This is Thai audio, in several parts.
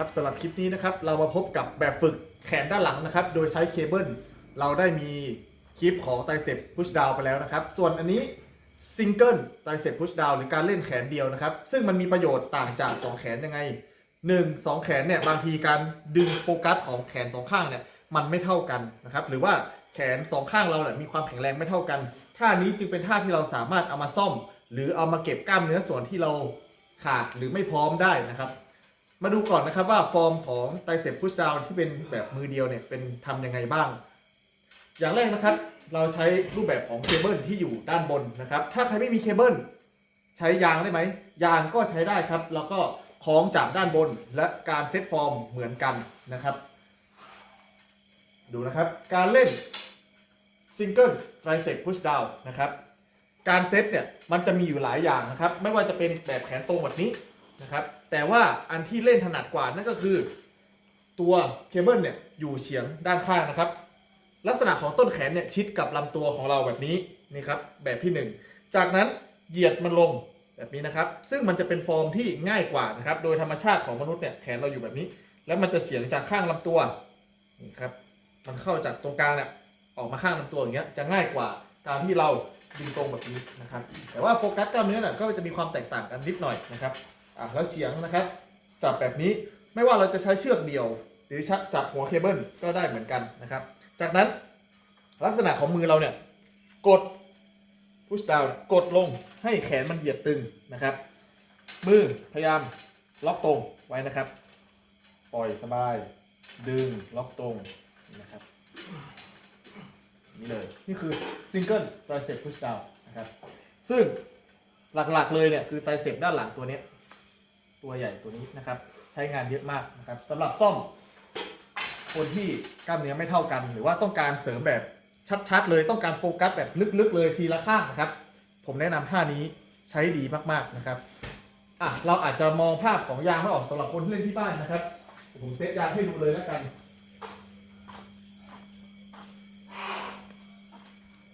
ครับสำหรับคลิปนี้นะครับเรามาพบกับแบบฝึกแขนด้านหลังนะครับ โดยใช้เคเบิลเราได้มีคลิปของไตเซปพุชดาวไปแล้วนะครับ ส่วนอันนี้ซิงเกิลไตเซปพุชดาวหรือการเล่นแขนเดียวนะครับ ซึ่งมันมีประโยชน์ต่างจาก 2 แขนยังไง 1 2 แขนเนี่ยบางทีการดึงโฟกัสของแขนสองข้างเนี่ยมันไม่เท่ากันนะครับ หรือว่าแขนสองข้างเราเนี่ยมีความแข็งแรงไม่เท่ากันท่านี้จึงเป็นท่าที่เราสามารถเอามาซ่อม หรือเอามาเก็บกล้ามเนื้อส่วนที่เราขาดหรือไม่พร้อมได้นะครับ มาดูก่อนนะครับว่าฟอร์มของไตเซปพุชดาวที่เป็นแบบมือเดียวเนี่ยเป็นทำยังไงบ้าง อย่างแรกนะครับ เราใช้รูปแบบของเคเบิลที่อยู่ด้านบนนะครับ ถ้าใครไม่มีเคเบิลใช้ยางได้ไหมยางก็ใช้ได้ครับ แล้วก็คล้องจากด้านบนและการเซตฟอร์มเหมือนกันนะครับ ดูนะครับการเล่นซิงเกิลไตรเซปพุชดาวนะครับ การเซตเนี่ยมันจะมีอยู่หลายอย่างนะครับ ไม่ว่าจะเป็นแบบแขนตรงแบบนี้ นะครับ แต่ว่าอันที่เล่นถนัดกว่านั่นก็คือ ตัวเคเบิลเนี่ยอยู่เฉียงด้านข้างนะครับ ลักษณะของต้นแขนเนี่ยชิดกับลำตัวของเราแบบนี้นี่ครับแบบที่หนึ่งจากนั้นเหยียดมันลงแบบนี้นะครับ ซึ่งมันจะเป็นฟอร์มที่ง่ายกว่านะครับ โดยธรรมชาติของมนุษย์เนี่ยแขนเราอยู่แบบนี้ แล้วมันจะเฉียงจากข้างลำตัวนี่ครับมันเข้าจากตรงกลางเนี่ยออกมาข้างลำตัวอย่างเงี้ยจะง่ายกว่าการที่เราดึงตรงแบบนี้นะครับ แต่ว่าโฟกัสกล้ามเนื้อเนี่ยก็จะมีความแตกต่างกันนิดหน่อยนะครับ อะแล้วเฉียงนะครับ จับแบบนี้ไม่ว่าเราจะใช้เชือกเดียว หรือชักจับหัวเคเบิลก็ได้เหมือนกันนะครับ จากนั้นลักษณะของมือเราเนี่ยกด push down กดลงให้แขนมันเหยียดตึงนะครับ มือพยายามล็อกตรงไว้นะครับ ปล่อยสบาย ดึงล็อกตรงนะครับนี่เลยนี่คือ single tricep push down นะครับ ซึ่งหลักๆเลยเนี่ยคือไตรเซปด้านหลังตัวเนี้ย ตัวใหญ่ตัวนี้นะครับ ใช้งานเยอะมากนะครับสำหรับซ่อมคนที่กล้ามเนื้อไม่เท่ากัน หรือว่าต้องการเสริมแบบชัดๆ เลยต้องการโฟกัสแบบลึกๆ เลยทีละข้างนะครับ ผมแนะนำท่านี้ใช้ดีมากๆนะครับอะเราอาจจะมองภาพของยางไม่ออกสำหรับคนที่เล่นที่บ้านนะครับผมเซตยางให้ดูเลยแล้วกัน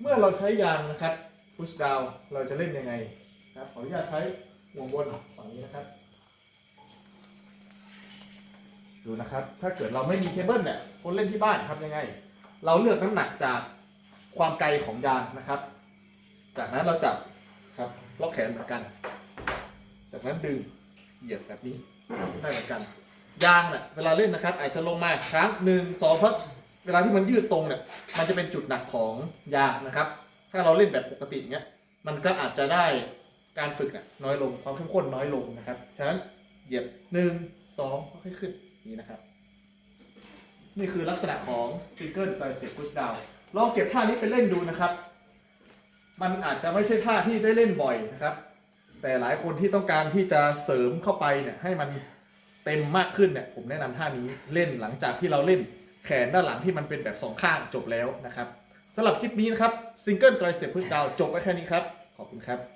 เมื่อเราใช้ยางนะครับ push down เราจะเล่นยังไงนะครับขออนุญาตใช้ห่วงบนฝั่งนี้นะครับ ดูนะครับ ถ้าเกิดเราไม่มีเคเบิลเนี่ยคนเล่นที่บ้านทำยังไง เราเลือกน้ำหนักจากความไกลของยางนะครับ จากนั้นเราจับครับล็อกแขนเหมือนกัน จากนั้นดึงเหยียดแบบนี้ได้เหมือนกัน ยางเนี่ยเวลาเล่นนะครับ อาจจะลงมาครั้งหนึ่งสองเพราะเวลาที่มันยืดตรงเนี่ยมันจะเป็นจุดหนักของยางนะครับ ถ้าเราเล่นแบบปกติเนี้ยมันก็อาจจะได้การฝึกน่ะน้อยลงความเข้มข้นน้อยลงนะครับฉะนั้นเหยียบหนึ่ง สองค่อยขึ้นนี้นะครับ นี่คือลักษณะของ single tricep push down ลองเก็บท่านี้ไปเล่นดูนะครับ มันอาจจะไม่ใช่ท่าที่ได้เล่นบ่อยนะครับ แต่หลายคนที่ต้องการที่จะเสริมเข้าไปเนี่ยให้มันเต็มมากขึ้นเนี่ยผมแนะนำท่านี้เล่นหลังจากที่เราเล่นแขนด้านหลังที่มันเป็นแบบสองข้างจบแล้วนะครับสำหรับคลิปนี้นะครับ single tricep push down จบไว้แค่นี้ครับ ขอบคุณครับ